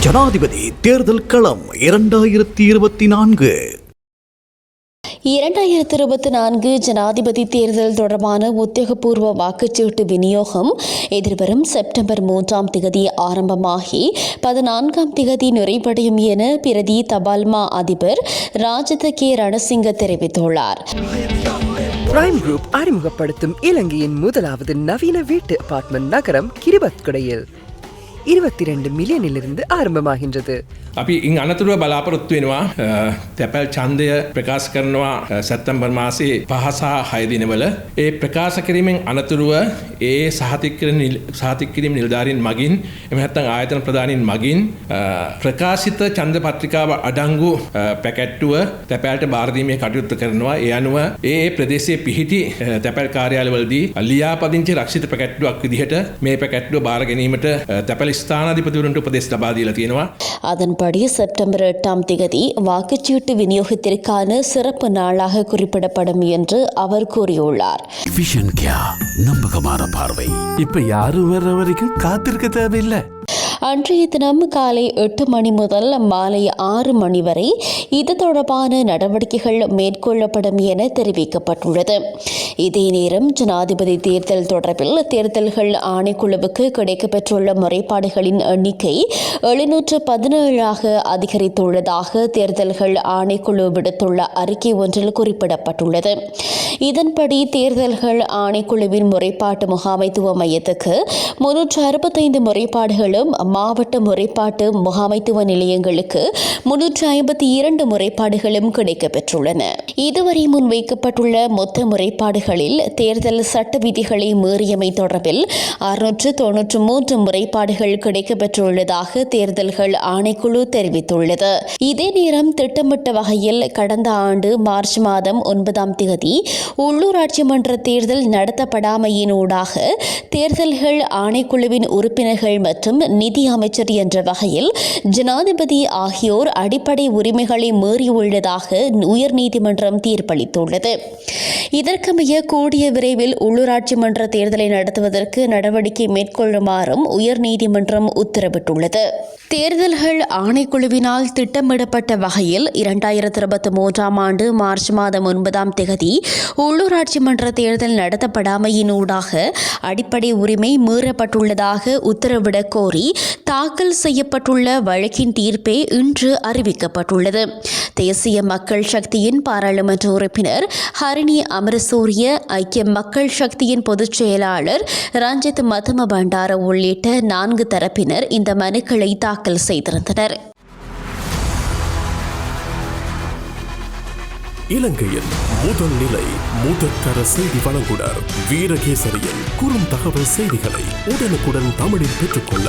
ஜனாதிபதி தேர்தல் களம் இரண்டாயிரத்தி இருபத்தி நான்கு. இரண்டாயிரத்தி இருபத்தி நான்கு ஜனாதிபதி தேர்தல் தொடர்பான உத்தியோகபூர்வ வாக்குச்சீட்டு விநியோகம் எதிர்வரும் செப்டம்பர் மூன்றாம் திகதி ஆரம்பமாகி பதினான்காம் திகதி நிறைவடையும் என பிரதி தபால்மா அதிபர் ராஜத கே ரணசிங்க தெரிவித்துள்ளார். பிரைம் குரூப் அறிமுகப்படுத்தும் இலங்கையின் முதலாவது நவீன வீட்டு அபார்ட்மெண்ட் நகரம் கிரிபத்குடையில் இருபத்தி ரெண்டு மில்லியனிலிருந்து ஆரம்பமாகின்றது අපි ඉන් අනතුරුව බලාපොරොත්තු වෙනවා අ, තැපැල් චන්දය ප්‍රකාශ කරනවා අ, සැත්තම්බර් මාසේ පහසා හයදිනවල ඒ ප්‍රකාශ කිරීමෙන් අනතුරුව ඒ සහතිකර සාතිකිරීම නිල්ධාරින් මගින් එමහැත්තන් ආයතන ප්‍රධානින් මගින් අ, ප්‍රකාශිත චන්ද පත්‍රිකාව අඩංගු අ, පැකැට්ටුව තැපෑල්ට බාරදීමේ කටයුත්ත කරනවා ඒ අනුව ඒ ඒ ප්‍රදේශයේ පිහිටි අ, තැපැල් කාර්යාලවලදී ලියාපදිංචි රක්ෂිත පැකැට්ටුවක් විදිහට මේ පැකැට්ටුව බාර ගැනීමට අ, තැපැල් ස්ථානාධිපතිවරුන්ට උපදෙස් ලබා දීලා තියෙනවා அதன்படி செப்டம்பர் எட்டாம் திகதி வாக்குச்சீட்டு விநியோகத்திற்கான சிறப்பு நாளாக குறிப்பிடப்படும் என்று அவர் கூறியுள்ளார் விஷன் கியா நம்பகமான பார்வை இப்ப யாரும் வர்ற வரைக்கும் காத்திருக்க தேவையில்லை அன்றைய தினம் காலை எட்டு மணி முதல் மாலை ஆறு மணி வரை இது தொடர்பான நடவடிக்கைகள் மேற்கொள்ளப்படும் என தெரிவிக்கப்பட்டுள்ளது. இதே நேரம் ஜனாதிபதி தேர்தல் தொடர்பில் தேர்தல்கள் ஆணைக்குழுவுக்கு கிடைக்கப்பெற்றுள்ள முறைப்பாடுகளின் எண்ணிக்கை எழுநூற்று பதினேழாக அதிகரித்துள்ளதாக தேர்தல்கள் ஆணைக்குழு விடுத்துள்ள அறிக்கை ஒன்றில் குறிப்பிடப்பட்டுள்ளது. இதன்படி தேர்தல்கள் ஆணைக்குழுவின் முறைப்பாட்டு முகாமைத்துவ மையத்துக்கு முன்னூற்று அறுபத்தைந்து முறைப்பாடுகளும் மாவட்ட முறைப்பாட்டு முகாமைத்துவ நிலையங்களுக்கு முன்னூற்று ஐம்பத்தி இரண்டு முறைப்பாடுகளும் கிடைக்கப்பெற்றுள்ளன. இதுவரை முன்வைக்கப்பட்டுள்ள மொத்த முறைப்பாடுகளில் தேர்தல் சட்ட விதிகளை மீறியமை தொடர்பில் அறுநூற்று தொன்னூற்று மூன்று முறைப்பாடுகள் கிடைக்கப்பெற்றுள்ளதாக தேர்தல்கள் ஆணைக்குழு தெரிவித்துள்ளது. இதே நேரம் திட்டமிட்ட வகையில் கடந்த ஆண்டு மார்ச் மாதம் ஒன்பதாம் தேதி உள்ளூராட்சி மன்ற தேர்தல் நடத்தப்படாமையினூடாக தேர்தல்கள் ஆணைக்குழுவின் உறுப்பினர்கள் மற்றும் நிதி அமைச்சர் என்ற வகையில் ஜனாதிபதி ஆகியோர் அடிப்படை உரிமைகளை மீறியுள்ளதாக நீதிமன்றம் தீர்ப்பளித்துள்ளது. இதற்கமைய கூடிய விரைவில் உள்ளூராட்சி மன்ற தேர்தலை நடத்துவதற்கு நடவடிக்கை மேற்கொள்ளுமாறும் உயர்நீதிமன்றம் உத்தரவிட்டுள்ளது. தேர்தல்கள் ஆணைக்குழுவினால் திட்டமிடப்பட்ட வகையில் இரண்டாயிரத்தி இருபத்தி மூன்றாம் ஆண்டு மார்ச் மாதம் ஒன்பதாம் தேதி உள்ளூராட்சி மன்ற தேர்தல் நடத்தப்படாமையினூடாக அடிப்படை உரிமை மீறப்பட்டுள்ளதாக உத்தரவிடக் கோரி தாக்கல் செய்யப்பட்டுள்ள வழக்கின் தீர்ப்பே இன்று அறிவிக்கப்பட்டுள்ளது. தேசிய மக்கள் சக்தியின் பாராளுமன்ற உறுப்பினர் ஹரிணி அமரசூரிய ஐக்கிய மக்கள் சக்தியின் பொதுச் செயலாளர் ரஞ்சித் மதம பண்டார உள்ளிட்ட நான்கு தரப்பினர் இந்த மனுக்களை தாக்கல் செய்திருந்தனர். இலங்கையின் முதல் நிலை முதற்கர செய்தி வழங்குனர் வீரகேசரியின் குறும் தகவல் செய்திகளை உடனுக்குடன் தமிழில் பெற்றுக்கொள்ள